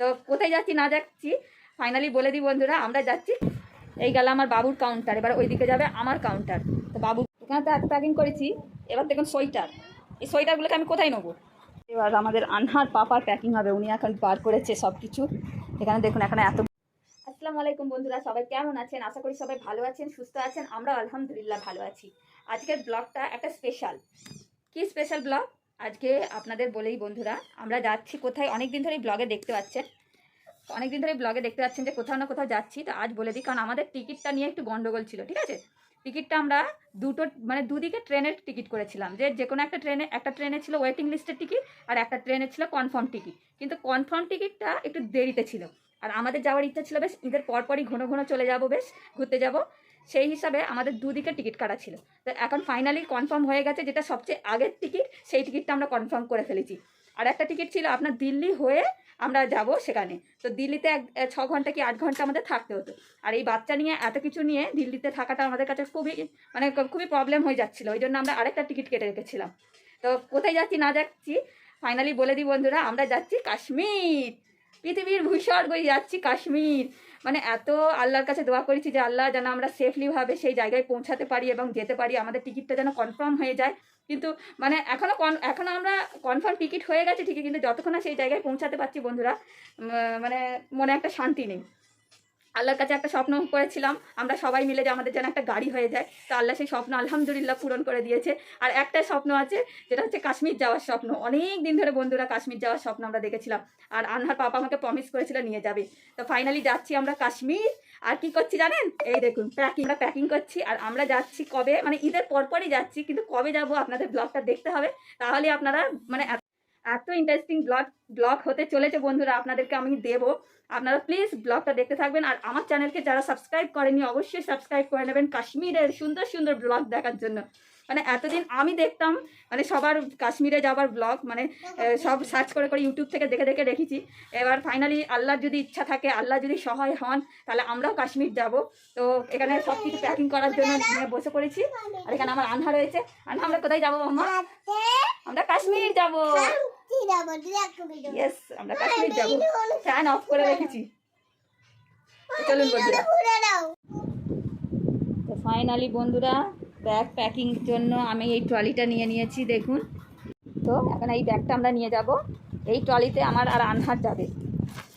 তো কোথায় যাচ্ছি না যাচ্ছি ফাইনালি বলে দিই বন্ধুরা, আমরা যাচ্ছি। এই গেল আমার বাবুর কাউন্টার এবার ওইদিকে যাবে আমার কাউন্টার তো বাবু, এখানে তো এত প্যাকিং করেছি, এবার দেখুন সোয়েটার। এই সোয়েটারগুলোকে আমি কোথায় নেব? এবার আমাদের আনহার পাপার প্যাকিং হবে, উনি এখন বার করেছে সব কিছু এখানে দেখুন, এখানে এত আসসালামু আলাইকুম বন্ধুরা, সবাই কেমন আছেন? আশা করি সবাই ভালো আছেন, সুস্থ আছেন আমরা আলহামদুলিল্লাহ ভালো আছি। আজকের ব্লগটা একটা স্পেশাল কি স্পেশাল ব্লগ আজকে আপনাদের বলেই বন্ধুরা, আমরা যাচ্ছি কোথায়? অনেক দিন ধরেই ব্লগে দেখতে পাচ্ছেন। অনেক দিন ধরে ব্লগে দেখতে পাচ্ছেন যে কোথাও না কোথাও যাচ্ছি। তো আজ বলে দিই, কারণ আমাদের টিকিটটা নিয়ে একটু গন্ডগোল ছিল, ঠিক আছে? টিকিটটা আমরা দুটো মানে দুদিকে ট্রেনের টিকিট করেছিলাম। যে যে কোনো একটা ট্রেনে একটা ট্রেনে ছিল ওয়েটিং লিস্টের টিকিট আর একটা ট্রেনে ছিল কনফার্ম টিকিট কিন্তু কনফার্ম টিকিটটা একটু দেরিতে ছিল। আর আমাদের যাওয়ার ইচ্ছা ছিল বেশ, ঈদের পরপরই ঘন ঘন চলে যাব বেশ, ঘুরতে যাব। সেই হিসাবে আমাদের দুদিকে টিকিট কাটা ছিল। তো এখন ফাইনালি কনফার্ম হয়ে গেছে যেটা সবচেয়ে আগের টিকিট, সেই টিকিটটা আমরা কনফার্ম করে ফেলেছি। আর একটা টিকিট ছিল আপনার দিল্লি হয়ে আমরা যাব সেখানে। তো দিল্লিতে এক ছ ঘণ্টা কি আট ঘণ্টা আমাদের থাকতে হতো। আর এই বাচ্চা নিয়ে এত কিছু নিয়ে দিল্লিতে থাকাটা আমাদের কাছে খুবই মানে খুবই প্রবলেম হয়ে যাচ্ছিল। ওই জন্য আমরা আরেকটা টিকিট কেটে রেখেছিলাম। তো কোথায় যাচ্ছি না যাচ্ছি ফাইনালি বলে দিই বন্ধুরা, আমরা যাচ্ছি কাশ্মীর। পৃথিবীর ভূস্বর্গই যাচ্ছি কাশ্মীর। মানে এত আল্লাহর কাছে দোয়া করেছি যে আল্লাহ যেন আমরা সেফলিভাবে সেই জায়গায় পৌঁছাতে পারি এবং যেতে পারি, আমাদের টিকিটটা যেন কনফার্ম হয়ে যায়। কিন্তু মানে এখনও কন এখনও আমরা কনফার্ম টিকিট হয়ে গেছে ঠিকই, কিন্তু যতক্ষণ না সেই জায়গায় পৌঁছাতে পারছি বন্ধুরা মানে মনে একটা শান্তি নেই। আল্লাহর কাছে একটা স্বপ্ন করেছিলাম, আমরা সবাই মিলে যে আমাদের যেন একটা গাড়ি হয়ে যায়। তো আল্লাহ সেই স্বপ্ন আলহামদুলিল্লাহ পূরণ করে দিয়েছে। আর একটা স্বপ্ন আছে, যেটা হচ্ছে কাশ্মীর যাওয়ার স্বপ্ন। অনেক দিন ধরে বন্ধুরা কাশ্মীর যাওয়ার স্বপ্ন আমরা দেখেছিলাম। আর আনহার পাপা আমাকে প্রমিস করেছিল নিয়ে যাবে। তো ফাইনালি যাচ্ছি আমরা কাশ্মীর। আর কি করছি জানেন? এই দেখুন প্যাকিং আমরা প্যাকিং করছি। আর আমরা যাচ্ছি কবে? মানে ঈদের পরপরই যাচ্ছি, কিন্তু কবে যাব আপনাদের ব্লগটা দেখতে হবে। তাহলে আপনারা মানে এত- ইন্টারেস্টিং ব্লগ ব্লগ হতে চলেছে বন্ধুরা আপনাদেরকে আমি দেবো। আপনারা প্লিজ ব্লগটা দেখতে থাকবেন আর আমার চ্যানেলকে যারা সাবস্ক্রাইব করেনি অবশ্যই সাবস্ক্রাইব করে নেবেন কাশ্মীরের সুন্দর সুন্দর ব্লগ দেখার জন্য। মানে এতদিন আমি দেখতাম মানে সবার কাশ্মীরে যাবার ব্লগ মানে সব সার্চ করে করে ইউটিউব থেকে দেখে দেখে রেখেছি। এবার ফাইনালি আল্লাহর যদি ইচ্ছা থাকে আল্লাহ যদি সহায় হন তাহলে আমরাও কাশ্মীর যাব। তো এখানে সব কিছু প্যাকিং করার জন্য নিয়ে বসে পড়েছি। আর এখানে আমার আনহা রয়েছে। আনহা আমরা কোথায় যাব আমরা কাশ্মীর যাব। ইয়েস আমরা কাশ্মীর যাব ফ্যান অফ করে রেখেছি। চলুন বন্ধুরা। তো ফাইনালি বন্ধুরা ব্যাগ প্যাকিং জন্য আমি এই ট্রলিটা নিয়ে নিয়েছি দেখুন। তো এখন এই ব্যাগটা আমরা নিয়ে যাব। এই ট্রলিতে আমার আর আনহার যাবে।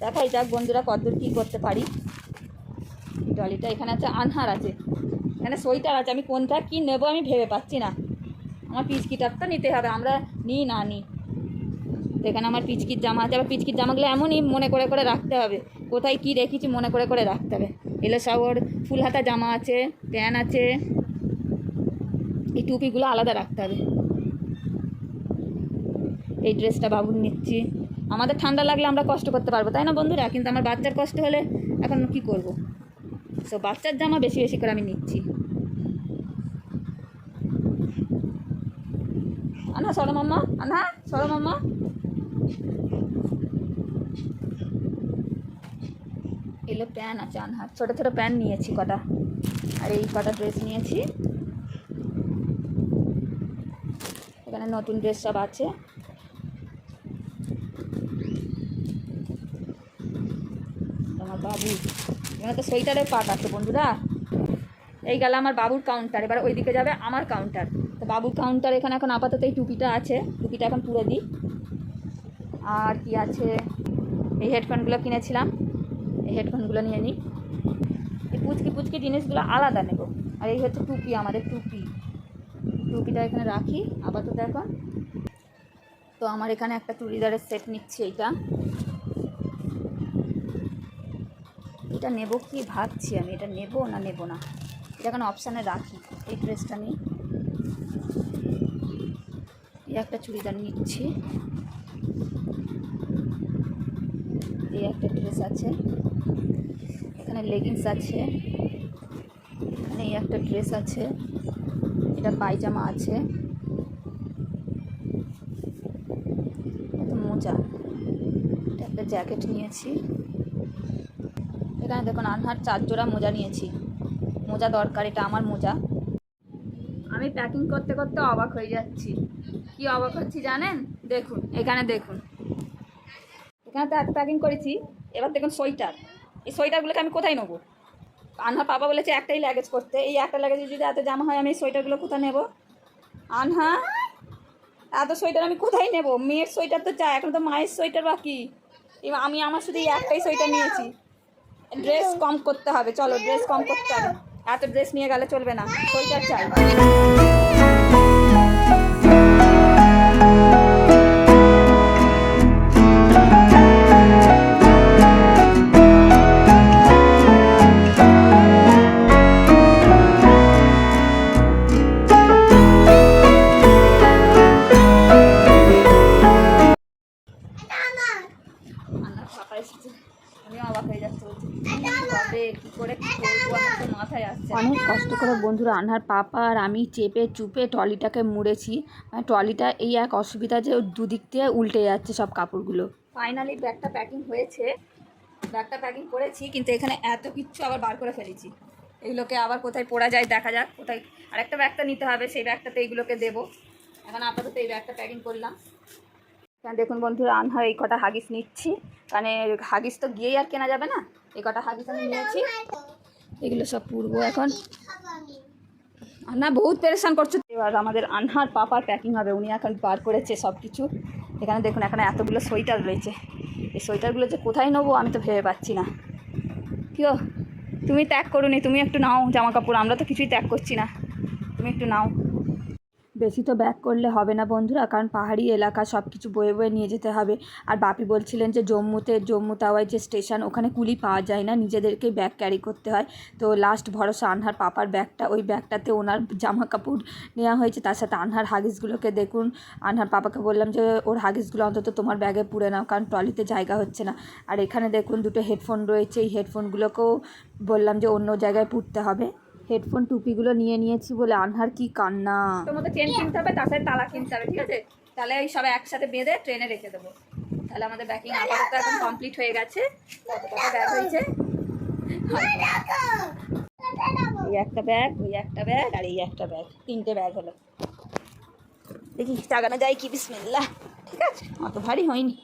দেখাই যাক বন্ধুরা কতদূর কী করতে পারি। ট্রলিটা এখানে আছে আনহার আছে। এখানে সোয়েটার আছে। আমি কোনটা কি নেব আমি ভেবে পাচ্ছি না। আমার পিচকিটার তো নিতে হবে। আমরা নিই না নিই এখানে আমার পিচকির জামা আছে, আবার পিচকির জামাগুলো এমনই মনে করে করে রাখতে হবে। কোথায় কি রেখেছি মনে করে করে রাখতে হবে। এগুলো সব ওর ফুল হাতা জামা আছে, প্যান আছে, এই টুপিগুলো আলাদা রাখতে হবে। এই ড্রেসটা বাবুর নিচ্ছি। আমাদের ঠান্ডা লাগলে আমরা কষ্ট করতে পারব, তাই না বন্ধুরা? কিন্তু আমার বাচ্চার কষ্ট হলে এখন কি করব? সো বাচ্চার জামা বেশি বেশি করে আমি নিচ্ছি। আনা, সরো মাম্মা, আনা, সরো মাম্মা। এলো প্যান আছে আনহার ছোটো ছোটো প্যান নিয়েছি কটা। আর এই কটা ড্রেস নিয়েছি। এখানে নতুন ড্রেস সব আছে। আমার বাবু। এখানে তো সোয়েটারের পাট আছে বন্ধুরা। এই গেল আমার বাবুর কাউন্টার এবার ওইদিকে যাবে আমার কাউন্টার তো বাবুর কাউন্টার এখানে এখন আপাতত এই টুপিটা আছে। টুপিটা এখন তুলে দিই। আর কি আছে? এই হেডফোনগুলো কিনেছিলাম। এই হেডফোনগুলো নিয়ে নিই। এই পুচকি পুচকি জিনিসগুলো আলাদা নেব। আর এই হচ্ছে টুপি, আমাদের টুপি। টুপিটা এখানে রাখি, আপাতত এখন। তো আমার এখানে একটা চুড়িদারের সেট নিচ্ছি এইটা। এটা নেব কি ভাবছি আমি? এটা নেব না নেব না? এটা এখন অপশানে রাখি। এই ড্রেসটা নিই। একটা চুড়িদার নিচ্ছি। এই একটা ড্রেস আছে। এখানে লেগিংস আছে। এখানে এই একটা ড্রেস আছে। এটা পায়জামা আছে। মোজা। এটা একটা জ্যাকেট নিয়েছি। এখানে দেখুন, আনহার চার জোড়া মোজা নিয়েছি। মোজা দরকার, এটা আমার মোজা। আমি প্যাকিং করতে করতে অবাক হয়ে যাচ্ছি। কি অবাক হচ্ছি জানেন? দেখুন, এখানে দেখুন। এখানে এত প্যাকিং করেছি। এবার দেখুন সোয়েটার। এই সোয়েটারগুলোকে আমি কোথায় নেব? আনহা পাপা বলেছে একটাই লাগেজ করতে এই একটা লাগেজে যদি এত জামা হয়, আমি এই সোয়েটারগুলো কোথায় নেব? আনহা, এত সোয়েটার আমি কোথায় নেব? মেয়ের সোয়েটার তো চাই, এখন তো মায়ের সোয়েটার বাকি। আমি আমার শুধু এই একটাই সোয়েটার নিয়েছি। ড্রেস কম করতে হবে, চলো ড্রেস কম করতে হবে। এত ড্রেস নিয়ে গেলে চলবে না, সোয়েটার চাই। বন্ধুরা, আনহার পাপা আর আমি চেপে চুপে ট্রলিটাকে মুড়েছি। মানে ট্রলিটা এই এক অসুবিধা যে দুদিক দিয়ে উল্টে যাচ্ছে সব কাপড়গুলো। ফাইনালি ব্যাগটা প্যাকিং হয়েছে। ব্যাগটা প্যাকিং করেছি, কিন্তু এখানে এত কিচ্ছু আবার বার করে ফেলেছি। এইগুলোকে আবার কোথায় পড়া যায় দেখা যাক, কোথায় আরেকটা ব্যাগটা নিতে হবে, সেই ব্যাগটাতে এইগুলোকে দেবো। এখন আপাতত এই ব্যাগটা প্যাকিং করলাম। এখানে দেখুন বন্ধুরা, আনহার এই কটা হাগিস নিচ্ছি। কারণ হাগিস তো গিয়েই আর কেনা যাবে না। এই কটা হাগিস আমি নিয়েছি। এগুলো সব পুরবো এখন। না, বহুত পেরেশান করছ। এবার আমাদের আনহার পাপার প্যাকিং হবে, উনি এখন বার করেছে সব কিছু এখানে দেখুন, এখানে এতগুলো সোয়েটার রয়েছে। এই সোয়েটারগুলো যে কোথায় নেব আমি তো ভেবে পাচ্ছি না। কেউ তুমি ত্যাগ করুনি, তুমি একটু নাও জামা কাপড় আমরা তো কিছুই ত্যাগ করছি না। তুমি একটু নাও। বেশি তো ব্যাক করলে হবে না বন্ধুরা, কারণ পাহাড়ি এলাকা সব কিছু বয়ে বয়ে নিয়ে যেতে হবে। আর বাপি বলছিলেন যে জম্মুতে, জম্মু তাওয়ায় যে স্টেশন, ওখানে কুলি পাওয়া যায় না, নিজেদেরকেই ব্যাগ ক্যারি করতে হয়। তো লাস্ট ভরসা আনহার পাপার ব্যাগটা, ওই ব্যাগটাতে ওনার জামা কাপড় নেওয়া হয়েছে, তার সাথে আনহার হাগিসগুলোকে দেখুন। আনহার পাপাকে বললাম যে, ওর হাগিসগুলো অন্তত তোমার ব্যাগে পুড়ে নাও, কারণ ট্রলিতে জায়গা হচ্ছে না। আর এখানে দেখুন দুটো হেডফোন রয়েছে, এই হেডফোনগুলোকেও বললাম যে অন্য জায়গায় পুড়তে হবে। হেডফোন টুপিগুলো নিয়ে নিয়েছি বলে আনহার কি কান্না। তোর মতো চেন কিনতে হবে তার সাথে তালা কিনতে হবে ঠিক আছে? তাহলে এই সবাই একসাথে বেঁধে ট্রেনে রেখে দেবো। তাহলে আমাদের ব্যাকিং আপাতত এখন কমপ্লিট হয়ে গেছে। কত ব্যাগ হয়েছে। এই একটা ব্যাগ ওই একটা ব্যাগ আর এই একটা ব্যাগ তিনটে ব্যাগ হলো। দেখি চাগানো যায় কি? বিসমিল্লা ঠিক আছে? অত ভারী হয়নি।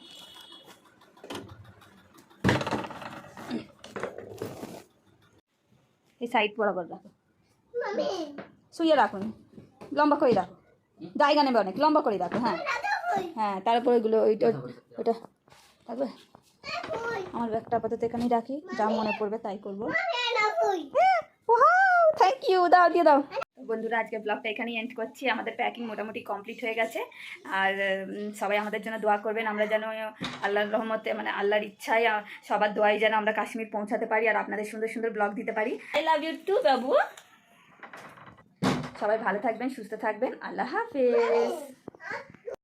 এই সাইড বরাবর রাখো। শুয়ে রাখুন লম্বা করে রাখো। জায়গা নেবে অনেক লম্বা করে রাখো হ্যাঁ। হ্যাঁ তারপরে ওইগুলো ওইটা ওইটা থাকবে। আমার ব্যাগটা আপাতত এখানেই রাখি যা মনে পড়বে তাই করব। থ্যাংক ইউ দাও দিয়ে দাও। বন্ধুরা আজকে ব্লগটা এখানেই এন্ড করছি। আমাদের প্যাকিং মোটামুটি কমপ্লিট হয়ে গেছে। আর সবাই আমাদের জন্য দোয়া করবেন। আমরা যেন আল্লাহর রহমতে মানে আল্লাহর ইচ্ছায় সবার দোয়াই যেন আমরা কাশ্মীর পৌঁছাতে পারি আর আপনাদের সুন্দর সুন্দর ব্লগ দিতে পারি। আই লাভ ইউ টু বাবু। সবাই ভালো থাকবেন, সুস্থ থাকবেন। আল্লাহ হাফেজ।